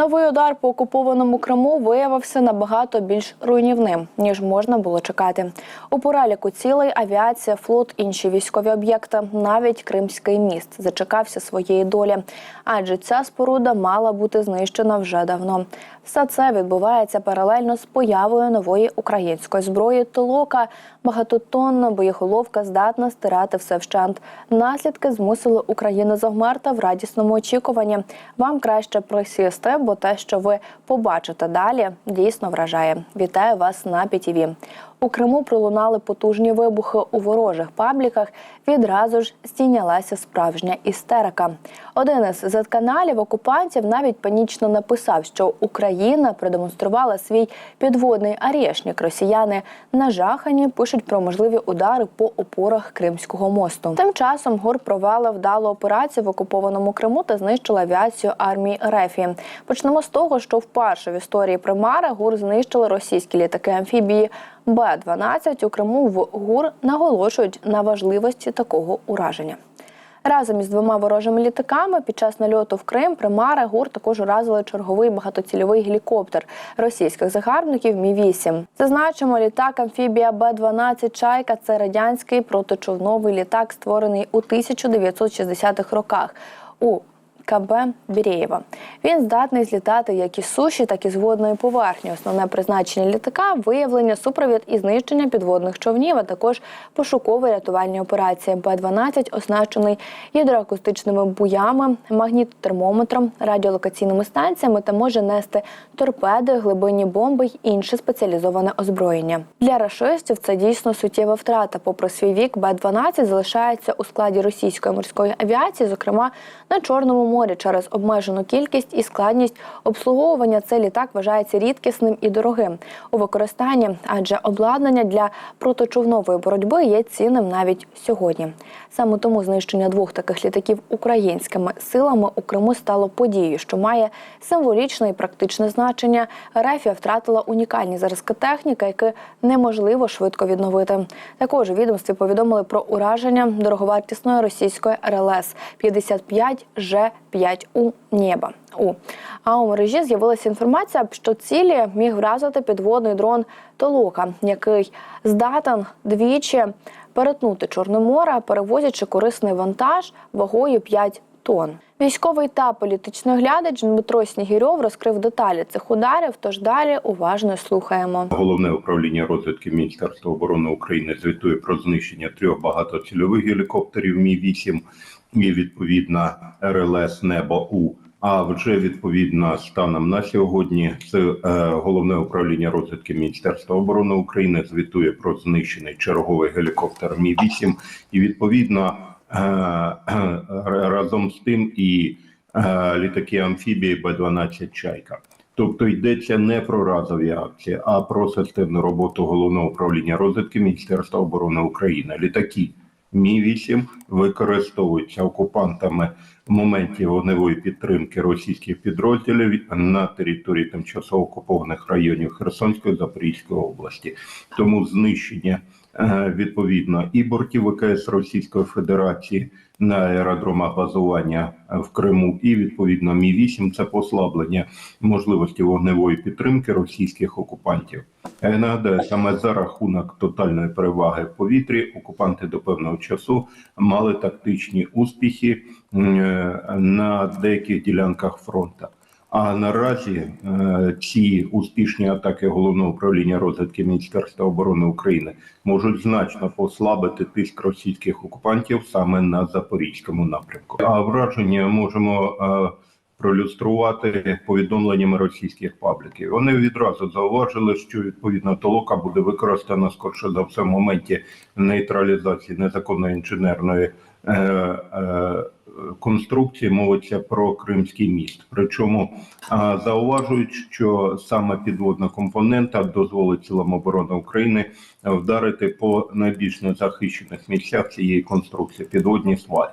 Новий удар по окупованому Криму виявився набагато більш руйнівним ніж можна було чекати. У переліку цілей авіація, флот, інші військові об'єкти, навіть Кримський міст зачекався своєї долі, адже ця споруда мала бути знищена вже давно. Все це відбувається паралельно з появою нової української зброї. Толока багатотонна боєголовка здатна стирати все вщент. Наслідки змусили Україну завмерти в радісному очікуванні. Вам краще присісти, бо те, що ви побачите далі, дійсно вражає. Вітаю вас на ПІТІВІ. У Криму пролунали потужні вибухи у ворожих пабліках. Відразу ж стійнялася справжня істерика. Один із зетканалів окупантів навіть панічно написав, що Україна продемонструвала свій підводний арешник. Росіяни нажахані пишуть про можливі удари по опорах Кримського мосту. Тим часом ГУР провела вдалу операцію в окупованому Криму та знищила авіацію армії РФ. Почнемо з того, що вперше в історії примари ГУР знищили російські літаки амфібії. Б-12 у Криму в ГУР наголошують на важливості такого ураження. Разом із двома ворожими літаками під час нальоту в Крим примари ГУР також уразили черговий багатоцільовий гелікоптер російських загарбників Мі 8 Зазначимо, літак амфібія Б-12 Чайка це радянський протичовновий літак, створений у 1960-х роках. У КБ Бірєєва. Він здатний злітати як із суші, так і з водної поверхні. Основне призначення літака виявлення, супровід і знищення підводних човнів, а також пошукові рятувальні операції. Б-12 оснащений гідроакустичними буями, магнітотермометром, радіолокаційними станціями та може нести торпеди, глибинні бомби й інше спеціалізоване озброєння. Для рашистів це дійсно суттєва втрата. Попри свій вік, Б-12 залишається у складі російської морської авіації, зокрема на Чорному морі через обмежену кількість і складність обслуговування. Цей літак вважається рідкісним і дорогим у використанні, адже обладнання для протичовнової боротьби є цінним навіть сьогодні. Саме тому знищення двох таких літаків українськими силами у Криму стало подією, що має символічне і практичне значення. Рефія втратила унікальні зразки техніки, які неможливо швидко відновити. Також у відомстві повідомили про ураження дороговартісної російської РЛС 55 Ж 5 у неба. У а у мережі з'явилася інформація, що цілі міг вразити підводний дрон Толока, який здатен двічі перетнути Чорне море, перевозячи корисний вантаж вагою 5 тонн. Військовий та політичний глядач Дмитро Снігірьов розкрив деталі цих ударів. Тож далі уважно слухаємо. Головне управління розвідки Міністерства оборони України звітує про знищення трьох багатоцільових гелікоптерів Мі 8 і відповідно РЛС Небо У. А вже відповідно станом на сьогодні це е, головне управління розвідки Міністерства оборони України звітує про знищений черговий гелікоптер Мі 8 і відповідно е, е, разом з тим і літаки амфібії Б-12 Чайка. Тобто йдеться не про разові акції, а про системну роботу головного управління розвідки Міністерства оборони України. Літаки Мі 8 використовуються окупантами в моменті вогневої підтримки російських підрозділів на території тимчасово окупованих районів Херсонської Запорізької області. Тому знищення відповідно і бортів ВКС Російської Федерації на аеродромах базування в Криму, і відповідно Мі 8 це послаблення можливості вогневої підтримки російських окупантів. Я нагадаю, саме за рахунок тотальної переваги в повітрі окупанти до певного часу мали тактичні успіхи е, на деяких ділянках фронту. А наразі е, ці успішні атаки головного управління розвідки Міністерства оборони України можуть значно послабити тиск російських окупантів саме на запорізькому напрямку. А враження можемо е, пролюструвати повідомленнями російських пабліків. Вони відразу зауважили, що відповідно толока буде використана скорше за все в моменті нейтралізації незаконної інженерної. Е, е, конструкції мовиться про Кримський міст. Причому зауважують, що саме підводна компонента дозволить силам оборони України вдарити по найбільш незахищених місцях цієї конструкції підводні сваї.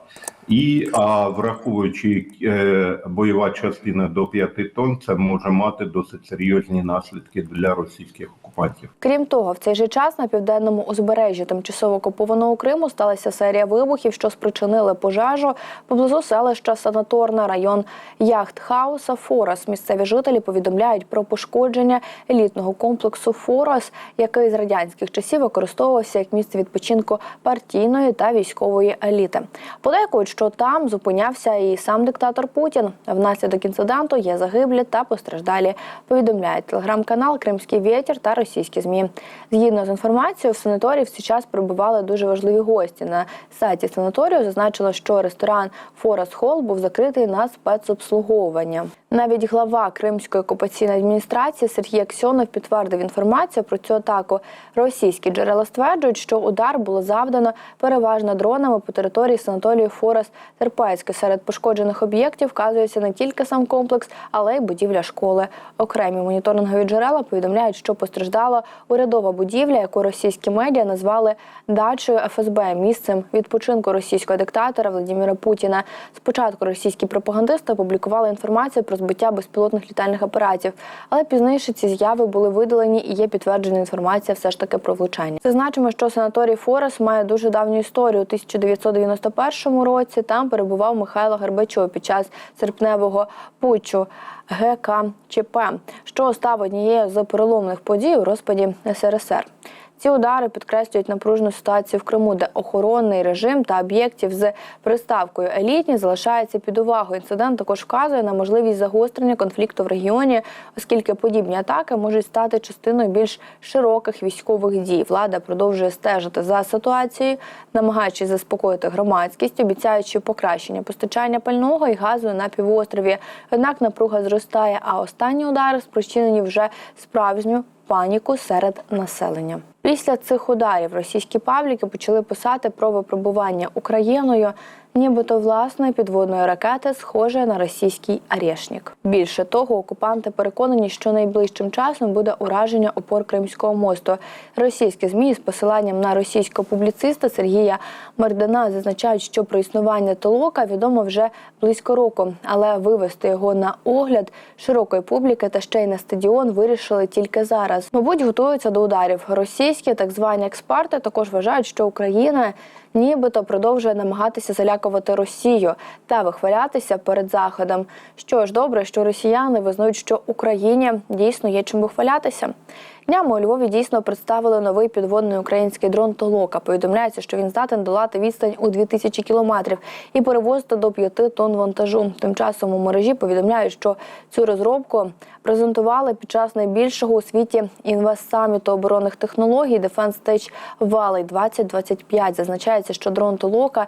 І а враховуючи е, бойова частина до 5 тонн, це може мати досить серйозні наслідки для російських окупантів. Крім того, в цей же час на південному узбережжі тимчасово окупованого Криму сталася серія вибухів, що спричинили пожежу Поблизу селища Санаторна, район Яхтхауса Форос. Місцеві жителі повідомляють про пошкодження елітного комплексу Форос, який з радянських часів використовувався як місце відпочинку партійної та військової еліти. Подейкують, що там зупинявся і сам диктатор Путін. Внаслідок інциденту є загиблі та постраждалі. Повідомляють телеграм-канал Кримський вітер та російські змі. Згідно з інформацією, в санаторії в цей час прибували дуже важливі гості. На сайті санаторію зазначило, що ресторан Форес Холл був закритий на спецобслуговування. Навіть глава Кримської окупаційної адміністрації Сергій Аксьонов підтвердив інформацію про цю атаку. Російські джерела стверджують, що удар було завдано переважно дронами по території санаторію Форес Терпецьке. Серед пошкоджених об'єктів вказується не тільки сам комплекс, але й будівля школи. Окремі моніторингові джерела повідомляють, що постраждала урядова будівля, яку російські медіа назвали дачею ФСБ, місцем відпочинку російського диктатора Владимира Путіна. Спочатку російські пропагандисти опублікували інформацію про збиття безпілотних літальних апаратів, але пізніше ці з'яви були видалені і є підтверджена інформація все ж таки про влучання. Зазначимо, що санаторій Форес має дуже давню історію. У 1991 році там перебував Михайло Горбачов під час серпневого путчу. ГКЧП, що став однією з переломних подій у розпаді СРСР. Ці удари підкреслюють напружену ситуацію в Криму, де охоронний режим та об'єктів з приставкою елітні залишаються під увагою. Інцидент також вказує на можливість загострення конфлікту в регіоні, оскільки подібні атаки можуть стати частиною більш широких військових дій. Влада продовжує стежити за ситуацією, намагаючись заспокоїти громадськість, обіцяючи покращення постачання пального і газу на півострові. Однак напруга зростає, а останні удари спричинені вже справжню паніку серед населення. Після цих ударів російські пабліки почали писати про випробування Україною, нібито власної підводної ракети, схожої на російський Арєшнік. Більше того, окупанти переконані, що найближчим часом буде ураження опор Кримського мосту. Російські змі з посиланням на російського публіциста Сергія Мардана зазначають, що про існування толока відомо вже близько року, але вивести його на огляд широкої публіки та ще й на стадіон вирішили тільки зараз. Мабуть, готуються до ударів. Російські так звані експерти також вважають, що Україна нібито продовжує намагатися залякувати Росію та вихвалятися перед заходом. Що ж добре, що росіяни визнають, що Україні дійсно є чим вихвалятися. Днями у Львові дійсно представили новий підводний український дрон Толока. Повідомляється, що він здатен долати відстань у 2000 кілометрів і перевозити до 5 тонн вантажу. Тим часом у мережі повідомляють, що цю розробку презентували під час найбільшого у світі інвестсаміту оборонних технологій Defense Stage Valley 2025. Зазначається, що дрон Толока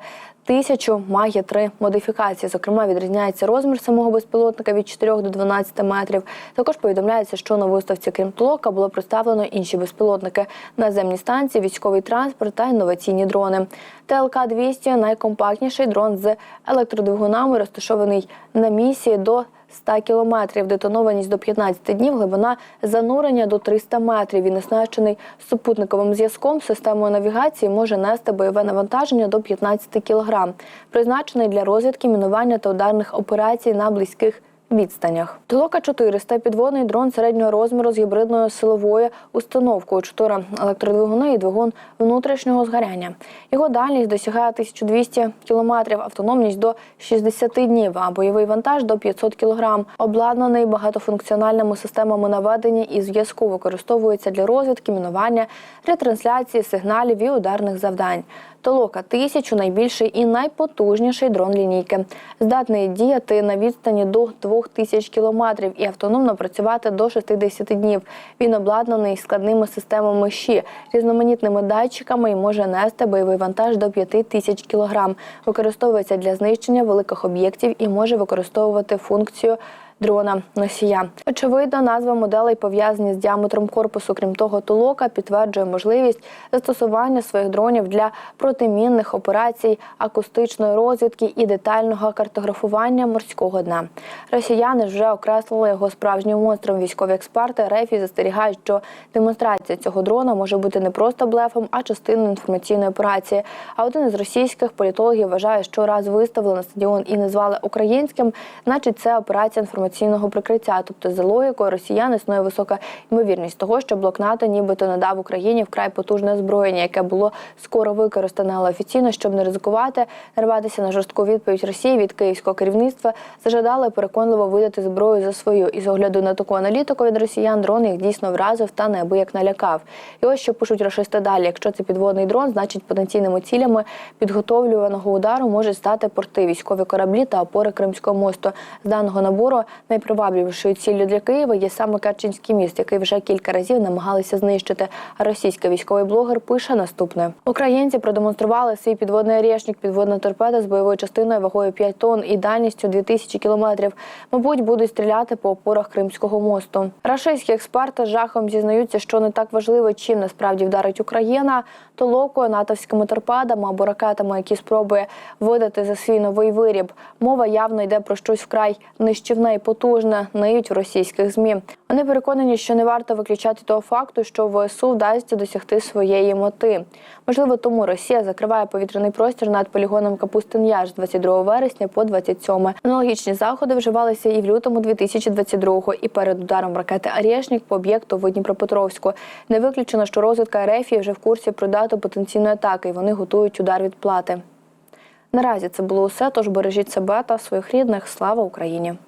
тисячу має три модифікації. Зокрема, відрізняється розмір самого безпілотника від 4 до 12 метрів. Також повідомляється, що на виставці крім Толока було представлено інші безпілотники, наземні станції, військовий транспорт та інноваційні дрони. ТЛК 200 найкомпактніший дрон з електродвигунами, розташований на місії до 100 кілометрів, детонованість до 15 днів, глибина занурення до 300 метрів. Він оснащений супутниковим зв'язком, системою навігації може нести бойове навантаження до 15 кілограм. Призначений для розвідки, мінування та ударних операцій на близьких відстанях. Толока 400 – підводний дрон середнього розміру з гібридною силовою установкою, 4 електродвигуни і двигун внутрішнього згоряння. Його дальність досягає 1200 кілометрів, автономність до 60 днів, а бойовий вантаж до 500 кілограм. Обладнаний багатофункціональними системами наведення і зв'язку, використовується для розвідки, мінування, ретрансляції сигналів і ударних завдань. Толока 1000 – найбільший і найпотужніший дрон лінійки. Здатний діяти на відстані до 2000 кілометрів і автономно працювати до 60 днів. Він обладнаний складними системами ЩІ, різноманітними датчиками і може нести бойовий вантаж до 5000 кілограм. Використовується для знищення великих об'єктів і може використовувати функцію дрона носія. Очевидно, назва моделей пов'язані з діаметром корпусу. Крім того, Толока підтверджує можливість застосування своїх дронів для протимінних операцій, акустичної розвідки і детального картографування морського дна. Росіяни вже окреслили його справжнім монстром. Військові експерти РЕФІ застерігають, що демонстрація цього дрона може бути не просто блефом, а частиною інформаційної операції. А один із російських політологів вважає, що раз виставили на стадіон і назвали українським, значить це операція інформаційної інформаційного прикриття. Тобто, за логікою росіян існує висока ймовірність того, що блок НАТО нібито надав Україні вкрай потужне озброєння, яке було скоро використане, але офіційно, щоб не ризикувати, нарватися на жорстку відповідь Росії від київського керівництва, зажадали переконливо видати зброю за свою. І з огляду на таку аналітику від росіян дрон їх дійсно вразив та неабияк налякав. І ось що пишуть рашисти далі. Якщо це підводний дрон, значить потенційними цілями підготовлюваного удару можуть стати порти, військові кораблі та опори Кримського мосту. З даного набору найпривабливішою ціллю для Києва є саме Керченський міст, який вже кілька разів намагалися знищити. А російський військовий блогер пише наступне: Українці продемонстрували свій підводний рєшник, підводна торпеда з бойовою частиною вагою 5 тонн і дальністю 2000 кілометрів. Мабуть, будуть стріляти по опорах Кримського мосту. Рашистські експерти жахом зізнаються, що не так важливо, чим насправді вдарить Україна, то локою, натовськими торпедами або ракетами, які спробує видати за свій новий виріб. Мова явно йде про щось вкрай нищівне і потужне, ниють в російських змі. Вони переконані, що не варто виключати того факту, що ВСУ вдасться досягти своєї мети. Можливо, тому Росія закриває повітряний простір над полігоном Капустин Яр з 22 вересня по 27. Аналогічні заходи вживалися і в лютому 2022-го, і перед ударом ракети Арєшнік по об'єкту в Дніпропетровську. Не виключено, що розвідка РФ вже в курсі про дату потенційної атаки, і вони готують удар відплати. Наразі це було усе. Тож бережіть себе та своїх рідних. Слава Україні!